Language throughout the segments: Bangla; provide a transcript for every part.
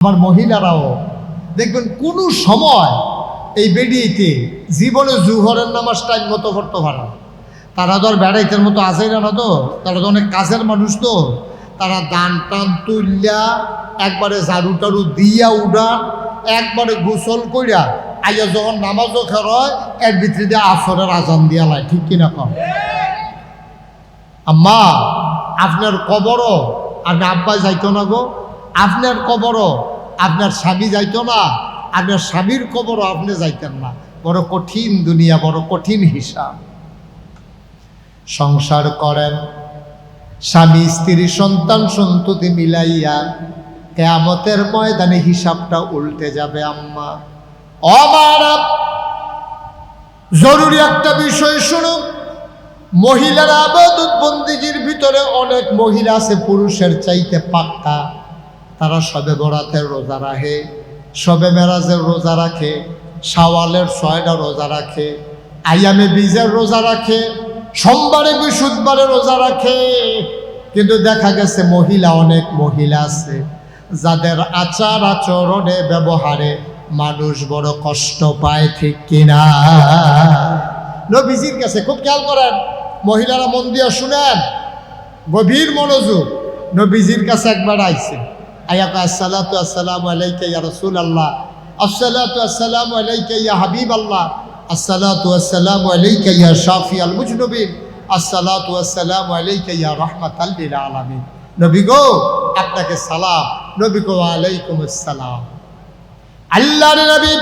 আমার মহিলারাও। দেখবেন কোনো সময় এই বেডিয়েতে জীবনে জুহরের নামাজ টাইম মতো করতে পারে তারা ধর আর বেড়াইতের মতো আসেই না তো। তারা তো অনেক কাছের মানুষ তো। তারা দান টান তুললা একবারে ঝাড়ু টাড়ু দিয়া উড়া একবারে গোসল কইরা আইয়া যখন নামাজও খেরয় এর ভিতরে দিয়ে আসরের আজান দিয়া লাই। ঠিক কিনা কম আম্মা, আপনার কবরও আপনি আব্বা যাইতো না গো। আপনার কবরও আপনার স্বামী যাইতো না, আপনার স্বামীর কবরও আপনি যাইতেন না। বড় কঠিন দুনিয়া, বড় কঠিন হিসাব। সংসার করেন, স্বামী, স্ত্রী, সন্তান, সন্ততি মিলাইয়া কেয়ামতের ময়দানে হিসাবটা উল্টে যাবে, আম্মা। অমার জরুরি একটা বিষয় শুনুন। মহিলারা আবাদত বন্দিগির ভিতরে অনেক মহিলা আছে, পুরুষের চাইতে পাক্কা। তারা সবে বরাতের রোজা রাখে, সবে মেরাজের রোজা রাখে, শাওয়ালের ছয়টা রোজা রাখে, আয়ামে বীজের রোজা রাখে, সোমবারে বৃহস্পতিবারে রোজা রাখে। কিন্তু দেখা গেছে মহিলা, অনেক মহিলা আছে, যাদের আচার আচরণে, ব্যবহারে মানুষ বড় কষ্ট পায়, ঠিক কিনা? নবীজির কাছে খুব খেয়াল করেন, মহিলারা মন দিয়ে শুনেন, গভীর মনোযোগ, নবীজির কাছে একবার আইছে আয়াকা, আসসালাতু আসসালামু আলাইকা ইয়া রাসূল আল্লাহ আসসালাতু আসসালামু আলাইকা ইয়া হাবিব আল্লাহ আসসালাতু আসসালামু আলাইকা ইয়া শাফি আল মুজনবিন। আসসালাতু আসসালামু আলাইকা ইয়া রাহমাতাল লিল আলামিন। নবী গো, আপনাকে সালাম। নবী গো, আলাইকুম আসসালাম। আল্লাহর নবী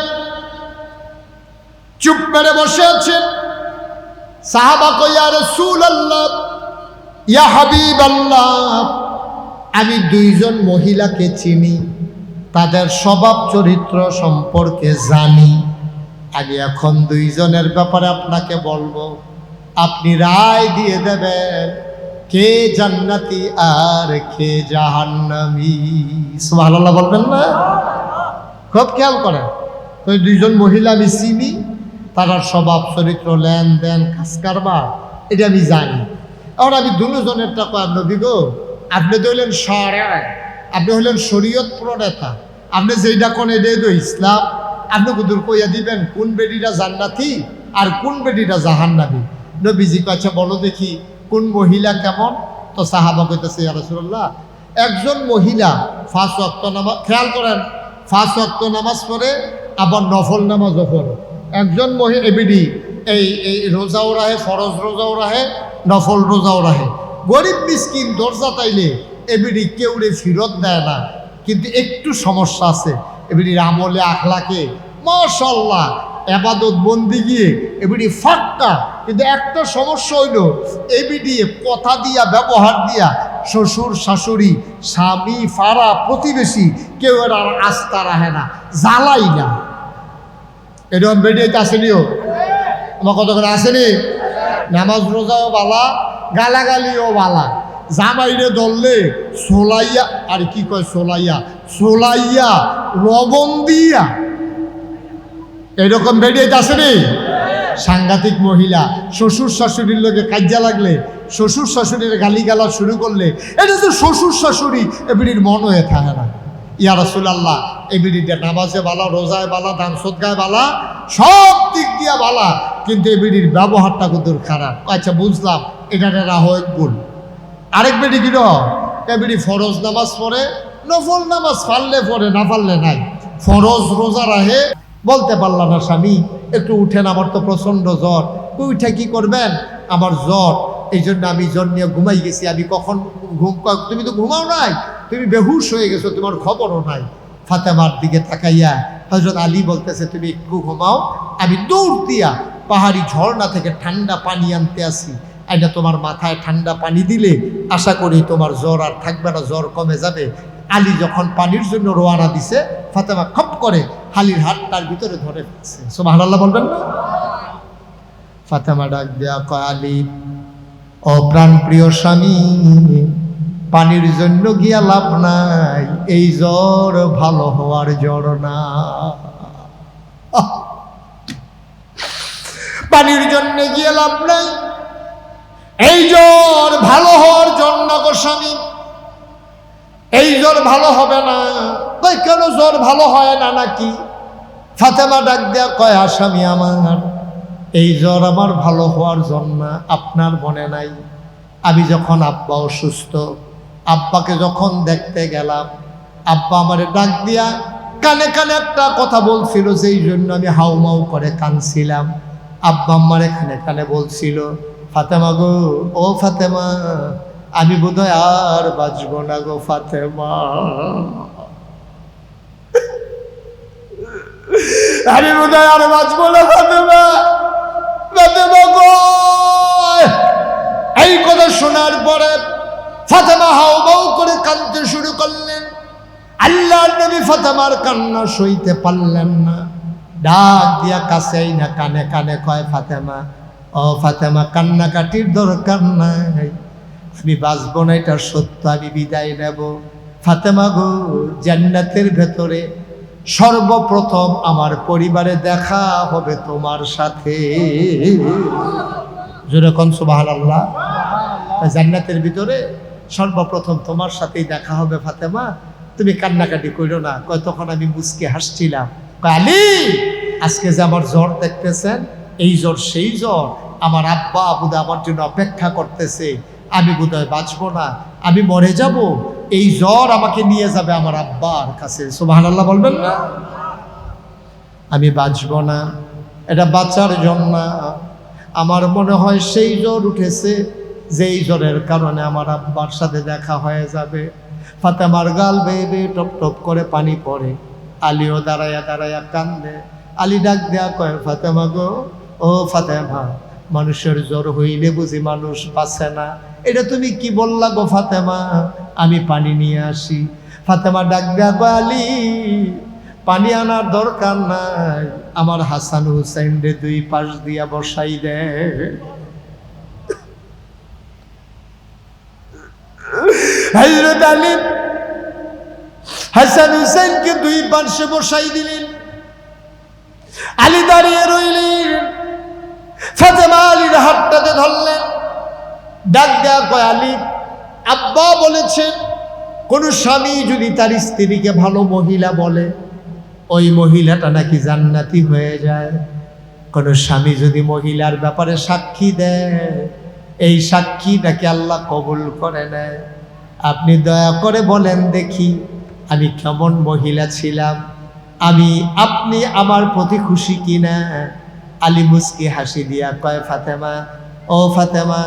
চুপ মেরে বসে আছেন। সাহাবা কইয়া রসুল আল্লাহ ইয়া হাবিব আমি দুইজন মহিলাকে চিনি, তাদের স্বভাব চরিত্র সম্পর্কে জানি। আমি এখন দুইজনের ব্যাপারে আপনাকে বলব, আপনি রায় দিয়ে দেবেন, কে জান্নাতি আর কে জাহান্নামী। সুবহানাল্লাহ বলবেন না? খুব খেয়াল করেন, তো দুইজন মহিলা আমি চিনি তারা স্বভাব চরিত্র, লেনদেন কাজ কারবার এটা আমি জানি। এখন আমি দুজনের টাকা নবী গো? আপনি তো সরায় আপনি হইলেন শরীয়ত প্রণেতা, আপনি যেইটা কোন এটাই তো ইসলাম, আপনি কুদুর কইয়া দিবেন, কোন বেডিটা জান্নাতি আর কোন বেডিটা জাহান্নাবি নবীজি কাছে বলো দেখি, কোন মহিলা কেমন? তো সাহাবা কইতেছে রাসূলুল্লাহ, একজন মহিলা ফাঁস অক্ত নামাজ, খেয়াল করেন ফাঁস অক্ত নামাজ পড়ে, আবার নফল নামাজও পড়ে। একজন মহিলা এবিডি এই এই রোজাও রাহে ফরজ রোজাও রাহে নফল রোজাও রাহে গরিব মিসকিন দরজা তাইলে এবিডি কেউরে ফিরত দেয় না। কিন্তু একটু সমস্যা আছে, এবিডির আমলে আখলাকে মাশাল্লাহ এবাদত বন্দি গিয়ে এবিডি ফাটটা কিন্তু একটা সমস্যা হইল, এবিডি কথা দিয়া, ব্যবহার দিয়া শ্বশুর, শাশুড়ি, স্বামী ফাড়া প্রতিবেশী কেউ এর আর আস্থা রাখে না, জ্বালাই না। এরকম বেডিয়েতে আসেনিও? আমার কতক্ষণ আসেনি? নামাজ রোজাও বালা গালাগালিও বালা। জামাইরে ধরলে সোলাইয়া, আর কি কয় সোলাইয়া? সোলাইয়া, লবণ দিয়া। এরকম বেরিয়ে আসেনি সাংঘাতিক মহিলা, শ্বশুর শাশুড়ির লোকে কাজ্যা লাগলে, শ্বশুর শাশুড়ির গালি গালা শুরু করলে, এটা তো শ্বশুর শাশুড়ি এবিড়ির মন হয়ে থাকে না। ইয়া রাসূলুল্লাহ এবিড়িটা নামাজে বালা, রোজায় বালা, দান সদগায় বালা, সব দিক দিয়া বালা, কিন্তু এবিড়ির ব্যবহারটা কিন্তু খারাপ। আচ্ছা বুঝলাম। এটা রাহ এক গুণ। আরেক বেটি কি এবিড়ি ফরজ নামাজ পড়ে, নফল নামাজ পারলে পড়ে, না পারলে নাই। ফরজ রোজা রাহে, বলতে পারলাম না স্বামী, একটু উঠেন, আমার তো প্রচণ্ড জ্বর। তুই উঠে কি করবেন? আমার জ্বর। এই জন্য আমি জ্বর নিয়ে ঘুমাই গেছি। আমি কখন ঘুম তুমি তো ঘুমাও নাই। তুমি বেহুশ হয়ে গেছো, তোমার খবরও নাই। ফাতেমার দিকে তাকাইয়া হজরত আলী বলতেছে, তুমি একটু ঘুমাও। আমি দৌড় দিয়া পাহাড়ি ঝর্ণা থেকে ঠান্ডা পানি আনতে আসি। এটা তোমার মাথায় ঠান্ডা পানি দিলে আশা করি তোমার জ্বর আর থাকবে না, জ্বর কমে যাবে। আলী যখন পানির জন্য রোয়ানা দিছে, ফাতেমা খপ করে হালির হাত তার ভিতরে ধরে ফেলছে। আল্লাহ বলবেন না? ফাতেমা ডাক দেয়া কয়, আলী, ও প্রাণ প্রিয় স্বামী, পানির জন্য গিয়া লাভ নাই, এই জ্বর ভালো হওয়ার জ্বর না! পানির জন্য গিয়ে লাভ নাই। এই জ্বর ভালো হওয়ার জন্য গোস্বামী এই জ্বর ভালো হবে না। কই, কেন জ্বর ভালো হয় না নাকি? ফাতেমা ডাক দেয়া কয় আসামি আমার, এই জ্বর আমার ভালো হওয়ার জন্য আপনার মনে নাই? আমি যখন আব্বা অসুস্থ, আব্বাকে যখন দেখতে গেলাম, আব্বা আমারে ডাক দিয়া কানে কানে একটা কথা বলছিল, যেই জন্য আমি হাউমাউ করে কানছিলাম আব্বা আমার এখানে কানে বলছিল ফাতেমা গো, ও ফাতেমা, আমি বোধহয় আর বাঁচব না গো ফাতেমা। আমি বোধহয় আর বাঁচব না ফাতেমা। ফাতেমা গো! এই কথা শোনার পরে ফাতেমা হাও বাউ করে কাঁদতে শুরু করলেন। আল্লাহর নবী ফাতেমার কান্না সইতে পারলেন না। ডাক দিয়া কাছেই না, কানে কানে কয় ফাতেমা ও ফাতেমা কান্নাকাটির দরকার নাই। আমি বাঁচবো না এটা সত্য আমি বিদায় নেব। ফাতেমা গো জান্নাতের ভেতরে সর্বপ্রথম আমার পরিবারে দেখা হবে তোমার সাথে। যেরকম আল্লাহ জান্নাতের ভিতরে সর্বপ্রথম তোমার সাথেই দেখা হবে ফাতেমা। তুমি কান্নাকাটি করো না। কয় তখন আমি মুসকে হাসছিলাম। কয়, আলী আজকে যে আমার জ্বর দেখতেছেন এই জ্বর, সেই জ্বর আমার আব্বা আবুদা আমার জন্য অপেক্ষা করতেছে। আমি বোধহয় বাঁচবো না, আমি মরে যাব। এই জ্বর আমাকে নিয়ে যাবে আমার আব্বার কাছে। সুবাহ আল্লাহ বলবেন না? আমি বাঁচব না, এটা বাঁচার জন্য। আমার মনে হয় সেই জ্বর উঠেছে, যেই জ্বরের কারণে আমার আব্বার সাথে দেখা হয়ে যাবে। ফাতেমার গাল বেয়ে বেয়ে টপ টপ করে পানি পড়ে। আলিও দাঁড়াইয়া দাঁড়াইয়া কান্দে। আলি ডাক দেয়া কয়, ফাতেমা গো ও ফাতেমা, মানুষের জ্বর হইলে বুঝি মানুষ বাঁচে না। এটা তুমি কি বললা গো ফাতেমা? আমি পানি নিয়ে আসি। ফাতেমা ডাক আলী পানি আনার দরকার নাই। আমার হাসান হুসাইন রে দুই পাশ দিয়া বসাই দে। হজরত আলী, হাসান হুসাইনকে দুই পার্শ্বে বসাই দিলেন। আলী দাঁড়িয়ে রইলেন। ফাতেমা আলীর হাতটাতে ধরলেন। ডাক দেয়া কয়, আলী, আব্বা বলেছেন কোন স্বামী যদি তার স্ত্রীকে ভালো মহিলা বলে, ওই মহিলাটা নাকি জান্নাতি হয়ে যায়। কোন স্বামী যদি মহিলার ব্যাপারে সাক্ষী দেয়, এই সাক্ষী নাকি আল্লাহ কবুল করে নেয়। আপনি দয়া করে বলেন দেখি, আমি কেমন মহিলা ছিলাম? আমি, আপনি আমার প্রতি খুশি কিনা? আলী মুসকি হাসি দিয়া কয়, ফাতেমা, ও ফাতেমা,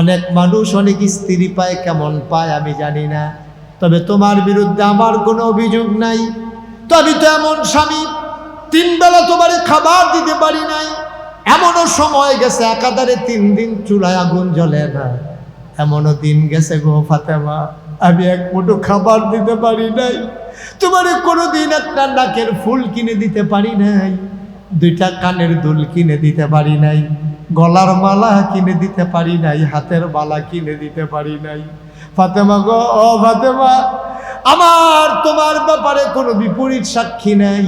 অনেক মানুষ, অনেক স্ত্রী পায়, কেমন পায় আমি জানি না। তবে তোমার বিরুদ্ধে আমার কোনো অভিযোগ নাই। তো আমি তো এমন স্বামী, তিন বেলা তোমার খাবার দিতে পারি নাই। এমনও সময় গেছে, একাধারে তিন দিন চুলায় আগুন জ্বলে না। এমনও দিন গেছে গো ফাতেমা, আমি এক মুঠো খাবার দিতে পারি নাই। তোমার কোনো দিন একটা নাকের ফুল কিনে দিতে পারি নাই। দুইটা কানের দুল কিনে দিতে পারি নাই, গলার মালা কিনে দিতে পারি নাই, হাতের মালা কিনে দিতে পারি নাই। ফাতেমা গো, ও ফাতেমা, আমার তোমার ব্যাপারে কোনো বিপরীত সাক্ষী নাই।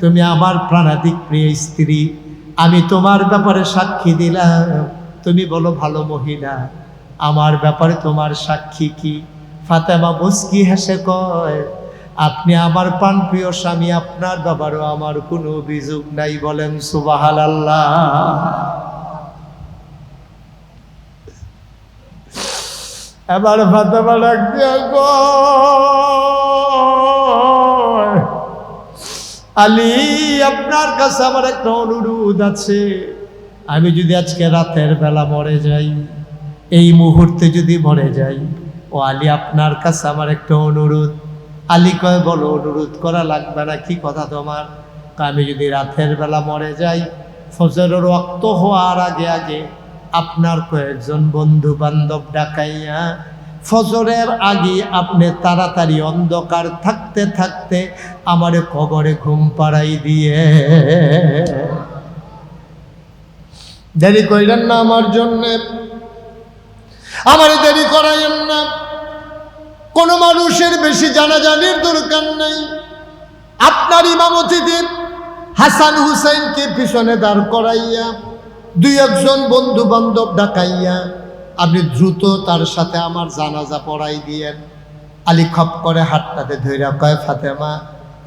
তুমি আমার প্রাণাধিক প্রিয় স্ত্রী, আমি তোমার ব্যাপারে সাক্ষী দিলাম। তুমি বলো, ভালো মহিলা, আমার ব্যাপারে তোমার সাক্ষী কি? ফাতেমা মুস্কি হেসে কয় আপনি আমার প্রাণ প্রিয় স্বামী, আপনার বাবারও আমার কোনো অভিযোগ নাই বলেন সুবাহাল আল্লাহ এবার ফাতেমা দিয়া আলী, আপনার কাছে আমার একটা অনুরোধ আছে। আমি যদি আজকে রাতের বেলা মরে যাই, এই মুহূর্তে যদি মরে যাই, ও আলী, আপনার কাছে আমার একটা অনুরোধ। আলী কয়, বলো, অনুরোধ করা লাগবে না, কি কথা তোমার? আমি যদি রাতের বেলা মরে যাই, ফজরের রক্ত হওয়ার আগে আগে আপনার কয়েকজন বন্ধু বান্ধব ডাকাইয়া ফজরের আগে আপনি তাড়াতাড়ি অন্ধকার থাকতে থাকতে আমারে কবরে ঘুম পাড়াই দিয়ে। দেরি কইলেন না আমার জন্যে। আমারে দেরি করাইয়েন কোনো মানুষের বেশি জানাজানির দরকার নাই। আপনার ইমামতিতে হাসান হুসাইনকে পিছনে দাঁড় করাইয়া, দুই একজন বন্ধু বান্ধব ডাকাইয়া, আপনি দ্রুত তার সাথে আমার জানাজা পড়াই দিয়েন। আলী খপ করে হাতটাতে ধৈরা কয়, ফাতেমা,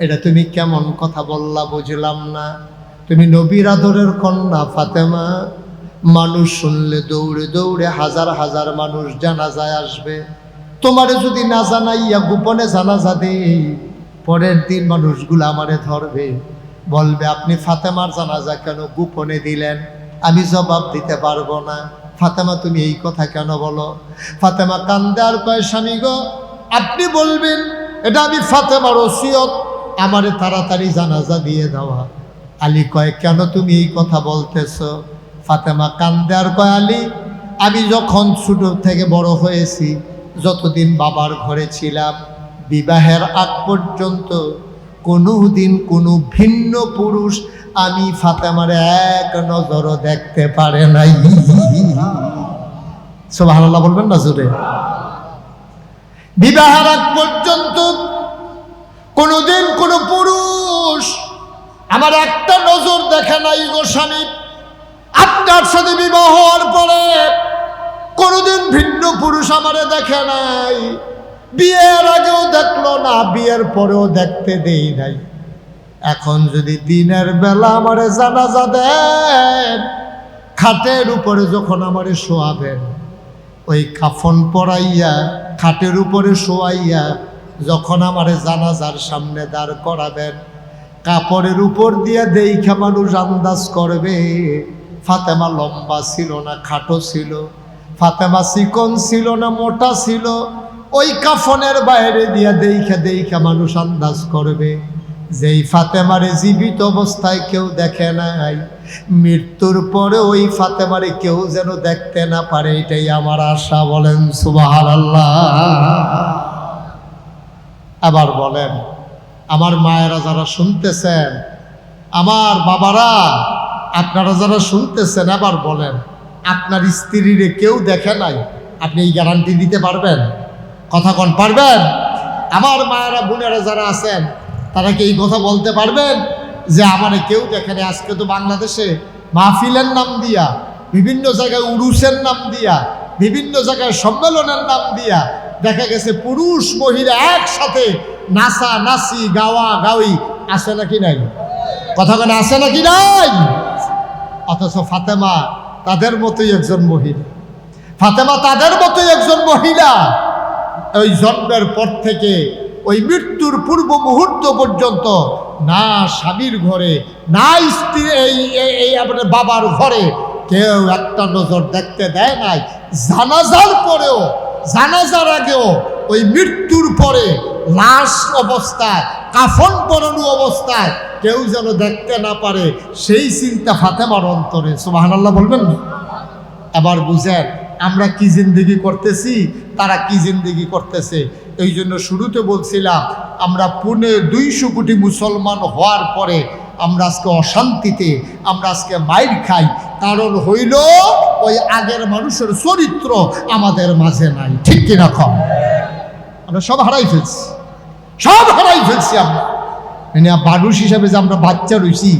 এটা তুমি কেমন কথা বললা বুঝলাম না। তুমি নবীর আদরের কন্যা, ফাতেমা। মানুষ শুনলে দৌড়ে দৌড়ে হাজার হাজার মানুষ জানাজায় আসবে। তোমারে যদি না জানাইয়া গোপনে জানাজা দেই, পরের দিন মানুষগুলো আমারে ধরবে। বলবে, আপনি ফাতেমার জানাজা কেন গোপনে দিলেন? আমি জবাব দিতে পারব না। ফাতেমা, তুমি এই কথা কেন বলো? ফাতেমা কান্দে, আর কয়, স্বামী গো, আপনি বলবেন, এটা আমি ফাতেমার ওসিয়ত। আমারে তাড়াতাড়ি জানাজা দিয়ে দেওয়া আলী কয়, কেন তুমি এই কথা বলতেছ? ফাতেমা কান্দে, আর কয়, আলী, আমি যখন ছোট থেকে বড় হয়েছি যতদিন বাবার ঘরে ছিলাম, বিবাহের আগ পর্যন্ত কোনো দিন কোনো ভিন্ন পুরুষ আমি ফাতেমার এক নজরও দেখতে পারে নাই। সব বলবেন না জোরে? বিবাহের আগ পর্যন্ত কোনোদিন কোন পুরুষ আমার একটা নজর দেখে নাই গো স্বামী। আপনার সাথে বিবাহ হওয়ার পরে কোনোদিন ভিন্ন পুরুষ আমারে দেখে নাই। বিয়ের আগেও দেখল না, বিয়ের পরেও দেখতে দেই নাই। এখন যদি দিনের বেলা আমারে জানাজা দেন, খাটের উপরে যখন আমারে শোয়াবেন, ওই কাফন পরাইয়া, খাটের উপরে শোয়াইয়া যখন আমারে জানাজার সামনে দাঁড় করাবেন, কাপড়ের উপর দিয়ে দেইখা মানুষ আন্দাজ করবে, ফাতেমা লম্বা ছিল না, খাটো ছিল। ফাতেমা চিকন ছিল না, মোটা ছিল, ওই কাফনের বাইরে দিয়া দেইখা দেইখা মানুষ আন্দাজ করবে যেই ফাতেমারে জীবিত অবস্থায় কেউ দেখে নাই। মৃত্যুর পরে ওই ফাতেমারে কেউ যেন দেখতে না পারে, এটাই আমার আশা, বলেন সুবাহ আল্লাহ আবার বলেন, আমার মায়েরা যারা শুনতেছেন, আমার বাবারা, আপনারা যারা শুনতেছেন, আবার বলেন আপনার স্ত্রীরে কেউ দেখে নাই, আপনি এই গ্যারান্টি দিতে পারবেন? কথা কন, পারবেন? আমার মায়েরা, বোনেরা যারা আছেন, তারা কি এই কথা বলতে পারবেন যে আমারে কেউ দেখে নাই? আজকে তো বাংলাদেশে মাহফিলের নাম দিয়া, বিভিন্ন জায়গায় উরুসের নাম দিয়া, বিভিন্ন জায়গায় সম্মেলনের নাম দিয়া দেখা গেছে পুরুষ, মহিলা একসাথে নাচা, নাচি, গাওয়া, গাওয়ি আছে নাকি নাই? কথা কেন, আছে নাকি নাই? অথচ ফাতেমা তাদের মতোই একজন মহিলা। ফাতেমা তাদের মতোই একজন মহিলা। ওই জন্মের পর থেকে ওই মৃত্যুর পূর্ব মুহূর্ত পর্যন্ত না স্বামীর ঘরে, না স্ত্রী, এই, এই- আপনার বাবার ঘরে কেউ একটা নজর দেখতে দেয় নাই। জানাজার পরেও, জানাজার আগেও ওই মৃত্যুর পরে লাশ অবস্থায়, কাফন পরানো অবস্থায় কেউ যেন দেখতে না পারে, সেই চিন্তা ফাতেমার অন্তরে। সুবাহানল্লাহ বলবেন না? আবার বুঝেন, আমরা কি জিন্দিগি করতেছি, তারা কি জিন্দিগি করতেছে? এই জন্য শুরুতে বলছিলাম, আমরা পুনে দুইশো কোটি মুসলমান হওয়ার পরে আমরা আজকে অশান্তিতে, আমরা আজকে মাইর খাই। কারণ হইল, ওই আগের মানুষের চরিত্র আমাদের মাঝে নাই। ঠিক কিনা কম আমরা সব হারাই ফেলছি। সব হারাই ফেলছি আমরা। মানে মানুষ হিসাবে যে আমরা বাচ্চা রইছি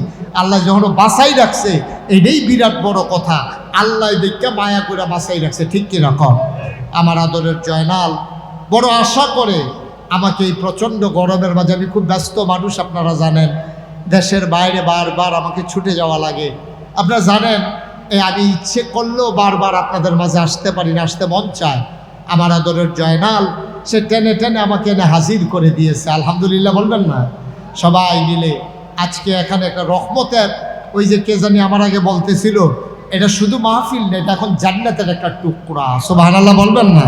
আল্লাহ যখন বাসাই রাখছে এটাই বিরাট বড় কথা। আল্লাহ দেখে মায়া করে বাসাই রাখছে ঠিক কীরকম আমার আদরের জয়নাল বড় আশা করে আমাকে এই প্রচণ্ড গরমের মাঝে আমি খুব ব্যস্ত মানুষ আপনারা জানেন। দেশের বাইরে বারবার আমাকে ছুটে যাওয়া লাগে। আপনারা জানেন এই আমি ইচ্ছে করলেও বারবার আপনাদের মাঝে আসতে পারি না আসতে মন চায়। আমার আদরের জয়নাল সে টেনে টেনে আমাকে এনে হাজির করে দিয়েছে। আলহামদুলিল্লাহ বলবেন না? সবাই মিলে আজকে এখানে একটা রহমতের ওই যে কে জানি আমার আগে বলতেছিল, এটা শুধু মাহফিল না, এটা এখন জান্নাতের একটা টুকরা। সোবাহ বলবেন না?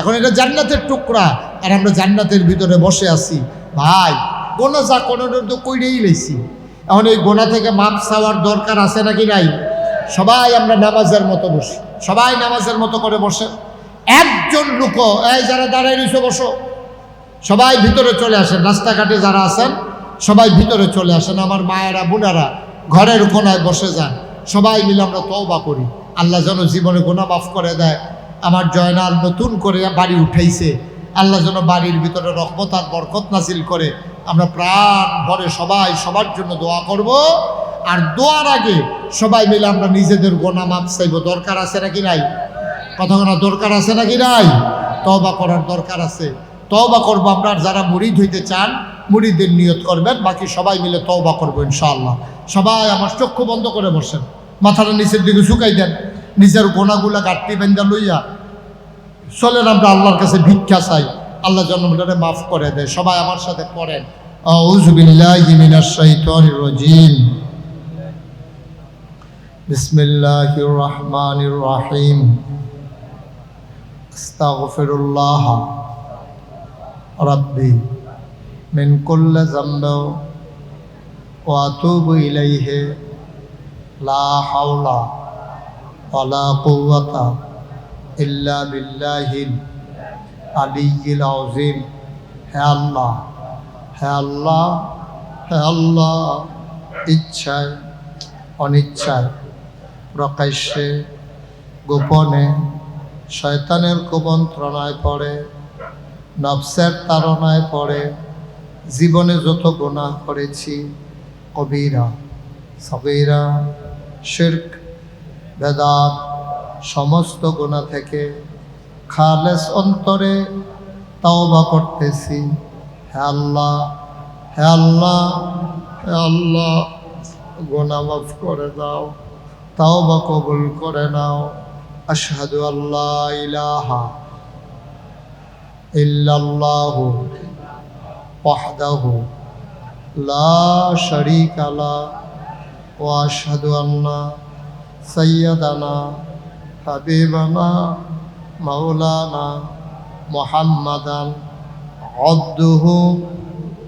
এখন এটা জান্নাতের টুকরা, আর আমরা জান্নাতের ভিতরে বসে আছি। ভাই, গোনা যা কোনো তো কইরেই লেছি এখন এই গোনা থেকে মাপ চাওয়ার দরকার আছে নাকি নাই? সবাই আমরা নামাজের মতো বসি। সবাই নামাজের মতো করে বসে একজন লোক এই যারা দাঁড়ায় রয়েছে, বসো। সবাই ভিতরে চলে আসেন, রাস্তাঘাটে যারা আছেন, সবাই ভিতরে চলে আসেন। আমার মায়েরা, বোনেরা ঘরের কোনায় বসে যান। সবাই মিলে আমরা তওবা করি। আল্লাহ যেন জীবনে গোনা মাফ করে দেয়। আমার জয়নাল নতুন করে বাড়ি উঠাইছে। আল্লাহ যেন বাড়ির ভিতরে রহমত আর বরকত নাসিল করে। আমরা প্রাণ ভরে সবাই সবার জন্য দোয়া করব। আর দোয়ার আগে সবাই মিলে আমরা নিজেদের গোনা মাপ চাইব। দরকার আছে নাকি নাই? কথা কোনো দরকার আছে নাকি নাই? তবা করার দরকার আছে। তওবা করব আর যারা মুড়িদ হইতে চান মুড়িদের নিয়ত করবেন, বাকি সবাই মিলে তওবা করব ইনশাআল্লাহ। সবাই আমার চক্ষু বন্ধ করে বসেন, মাথাটা নিচের দিকে শুকাই দেন, নিজের গোনাগুলা গাঁটটি বেন্দা লইয়া। চলেন আমরা আল্লাহর কাছে ভিক্ষা চাই, আল্লাহ জন্মটারে মাফ করে দেয়, সবাই আমার সাথে পড়েন। রাজিম। বিসমিল্লাহির রহমানির রহিম। আস্তাগফিরুল্লাহ। রাব্বি, মিন কুল্লি যামব ওয়া আতুবু ইলাইহি, লা হাওলা ওয়ালা কুওয়াতা ইল্লা বিল্লাহিল আলিয়্যিল আযীম। হে আল্লাহ হে আল্লাহ হে আল্লাহ, ইচ্ছায়, অনিচ্ছায় প্রকাশ্যে, গোপনে শয়তানের কুমন্ত্রণায় পড়ে নবসের তাড়নায় পড়ে, জীবনে যত গুনাহ করেছি, কবিরা সবিরা শির্ক, বেদাত, সমস্ত গুণা থেকে খালেস অন্তরে তাওবা করতেছি। হে আল্লাহ হে আল্লাহ হে আল্লাহ গোনা মাফ করে দাও, তাওবা কবুল করে নাও। আশহাদু আল্লাহ ইলাহা ইল্লাল্লাহু ওয়াহদাহু লা শারীকা লা ওয়া আশহাদু আন্না সাইয়্যিদানা, হাবিবানা, মাওলানা মুহাম্মাদান আবদুহু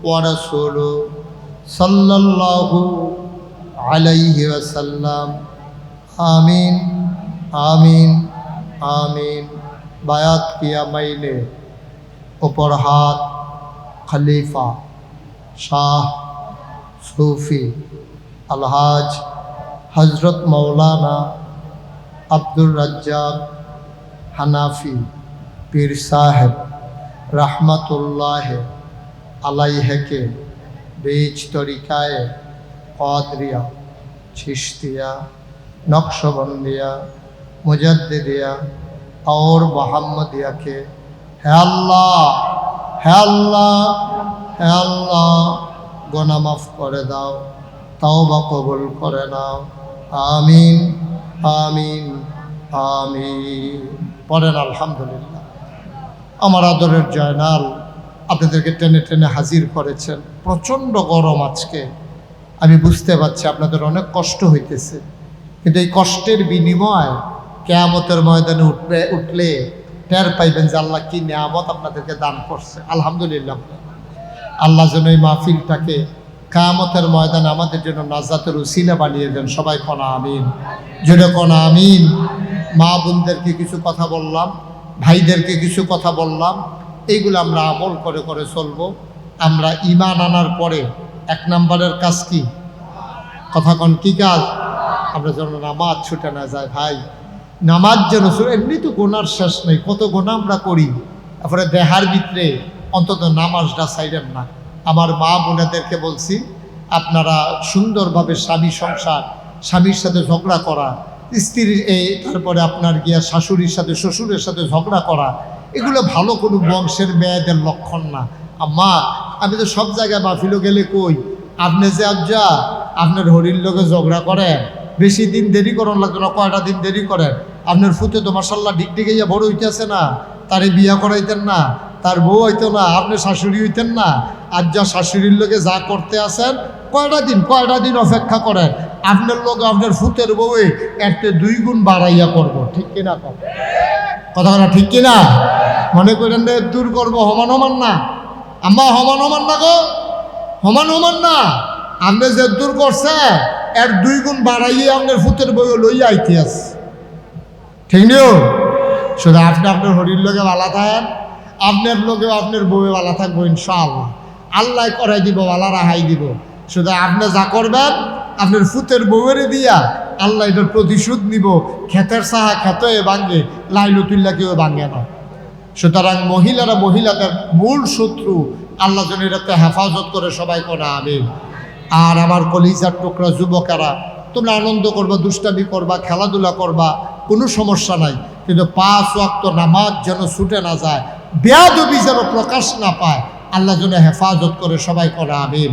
ওয়া রাসূলুহু সাল্লাল্লাহু আলাইহি ওয়াসাল্লাম। আমিন। আমিন আমিন। বায়াত কিয়া মাইলে ওপর হাত খলিফা, শাহ সুফি, আলহাজ হজরত মৌলানা আব্দুর রাজ্জাক হানাফি, পীর সাহেব রহমতুল্লাহ আলাইহেকে বীজ তরিকায় কদরিয়া, ছিস্তিয়া, নকশবন্দিয়া মুজদ্দিদিয়া और মোহাম্মদিয়া के হে আল্লাহ হে আল্লাহ হে আল্লাহ গোনা মাফ করে দাও তাও বা কবুল করে নাও আমিন আমিন আমিন পড়েন আলহামদুলিল্লাহ আমার আদরের জয়নাল আপনাদেরকে টেনে টেনে হাজির করেছেন প্রচণ্ড গরম আজকে আমি বুঝতে পারছি আপনাদের অনেক কষ্ট হইতেছে কিন্তু এই কষ্টের বিনিময় কেয়ামতের ময়দানে উঠবে, উঠলে টের পাইবেন যে আল্লাহ কি নিয়ামত আপনাদেরকে দান করছে। আলহামদুলিল্লাহ। আল্লাহ যেন এই মাহফিলটাকে কায়ামতের ময়দানে আমাদের জন্য নাজাতের উসিলা বানিয়ে দেন। সবাই কনা আমিন? যেটা কনা আমিন? মা বোনদেরকে কিছু কথা বললাম, ভাইদেরকে কিছু কথা বললাম, এইগুলো আমরা আমল করে করে চলবো। আমরা ইমান আনার পরে এক নম্বরের কাজ কি? কথা কন, কি কাজ? আমরা যেন নামাজ ছুটে না যায় ভাই নামাজ যেন এমনি তো গোনার শেষ নেই, কত গোনা আমরা করি। তারপরে দেহার ভিতরে অন্তত নামাজটা সাইডেন না। আমার মা বোনেদেরকে বলছি, আপনারা সুন্দরভাবে স্বামী সংসার, স্বামীর সাথে ঝগড়া করা স্ত্রীর এই তারপরে আপনার গিয়া শাশুড়ির সাথে, শ্বশুরের সাথে ঝগড়া করা, এগুলো ভালো কোনো বংশের মেয়েদের লক্ষণ না। আম্মা, আমি তো সব জায়গায় মাহফিলও গেলে কই? আপনি যে আজ্জা, আপনার হরির লোকে ঝগড়া করেন? বেশি দিন দেরি করন লাগতো না, কয়টা দিন দেরি করেন? আপনার ফুতে তো মার্শাল্লাহ ডিগডিগে ইয়া বড় হইতেছে না, তারে বিয়া করাইতেন না, তার বউ হইতো না, আপনি শাশুড়ি হইতেন না, আর যা শাশুড়ির লোকে যা করতে আসেন কয়টা দিন কয়টা দিন অপেক্ষা করেন? আপনার লোক আপনার ফুতের বউয়ে একটা দুই গুণ বাড়াইয়া করব, ঠিক কিনা কথা কথা ঠিক কিনা? মনে করেন দূর করব হমান হমান না? আম্মা হমান হমান না গো? হমান হমান না? আপনি যে দূর করছে, এর দুই গুণ বাড়াইয়ে আপনার ফুতের বই লইয়া আইতে ঠিক নিও শুধু আপনি আপনার হরির লোকে ভালো থাকেন, আপনার লোকেও আপনার বউয়ে ভালো থাকব ইনশাআল্লাহ। আল্লাহ করাই দিব আল্লাহ রাহাই দিব। শুধু আপনি যা করবেন, আপনার ফুতের বউয়েরে দিয়া আল্লাহ এটার প্রতিশোধ নিব। ক্ষেতের সাহা ক্ষেতয়ে ভাঙ্গে লাইলতুল্লাহ কেউ ভাঙ্গে না। সুতরাং মহিলারা মহিলাদের মূল শত্রু, আল্লাহ যেন এটাতে হেফাজত করে সবাই করে আমিন। আর আমার কলিজার টুকরা যুবকেরা, তোমরা আনন্দ করবা, দুষ্টামি করবা, খেলাধুলা করবা, কোনো সমস্যা নাই। কিন্তু পাঁচ ওয়াক্ত নামাজ যেন ছুটে না যায়, বেয়াদবি যেন প্রকাশ না পায়, আল্লাহ যেন হেফাজত করে সবাই করা আমিন।